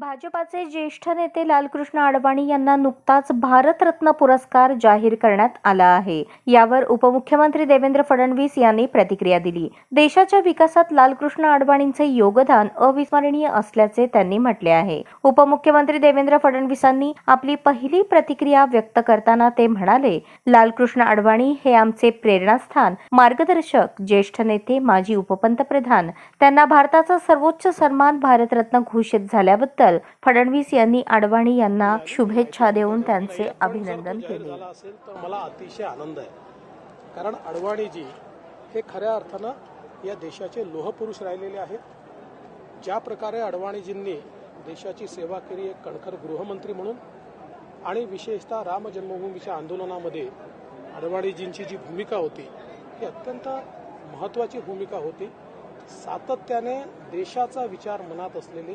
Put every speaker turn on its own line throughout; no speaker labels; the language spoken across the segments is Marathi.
भाजपाचे ज्येष्ठ नेते लालकृष्ण अडवाणी यांना नुकताच भारतरत्न पुरस्कार जाहीर करण्यात आला आहे. यावर उपमुख्यमंत्री देवेंद्र फडणवीस यांनी प्रतिक्रिया दिली. देशाच्या विकासात लालकृष्ण अडवाणींचे योगदान अविस्मरणीय असल्याचे त्यांनी म्हटले आहे. उपमुख्यमंत्री देवेंद्र फडणवीसांनी आपली पहिली प्रतिक्रिया व्यक्त करताना ते म्हणाले लालकृष्ण अडवाणी हे आमचे प्रेरणास्थान मार्गदर्शक ज्येष्ठ नेते माजी उपपंतप्रधान. त्यांना भारताचा सर्वोच्च सन्मान भारतरत्न घोषित झाल्याबद्दल फडणवीस यांनी अडवाणी यांना शुभेच्छा देऊन त्यांचे अभिनंदन केले.
झाला असेल तर मला अतिशय आनंद आहे. कारण अडवाणीजी हे खऱ्या अर्थानं या देशाचे लोहपुरुष राहिलेले आहेत. ज्या प्रकारे अडवाणीजींनी देशाची सेवा केली एक कणखर गृहमंत्री म्हणून आणि विशेषतः राम जन्मभूमीच्या आंदोलनामध्ये अडवाणीजींची जी भूमिका होती ही अत्यंत महत्त्वाची भूमिका होती. सातत्याने देशाचा विचार मनात असलेले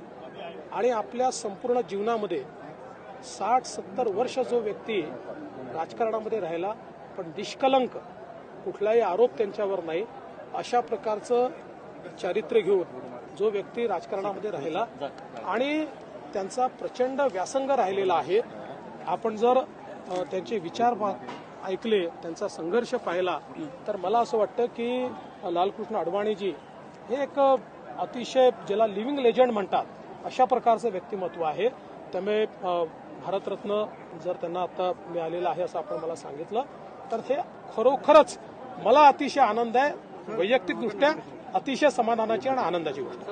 आणि आपल्या संपूर्ण जीवनामध्ये साठ सत्तर वर्ष जो व्यक्ती राजकारणामध्ये राहिला पण निष्कलंक कुठलाही आरोप त्यांच्यावर नाही अशा प्रकारचं चारित्र्य घेऊन जो व्यक्ती राजकारणामध्ये राहिला आणि त्यांचा प्रचंड व्यासंग राहिलेला आहे. आपण जर त्यांचे विचार ऐकले त्यांचा संघर्ष पाहिला तर मला असं वाटतं की लालकृष्ण अडवाणीजी हे एक अतिशय ज्याला लिव्हिंग लेजंड म्हणतात. अशा प्रकारचं व्यक्तिमत्व आहे. त्यामुळे भारतरत्न जर त्यांना आता मिळालेलं आहे असं आपण मला सांगितलं तर हे खरोखरच मला अतिशय आनंद आहे. वैयक्तिकदृष्ट्या अतिशय समाधानाची आणि आनंदाची गोष्ट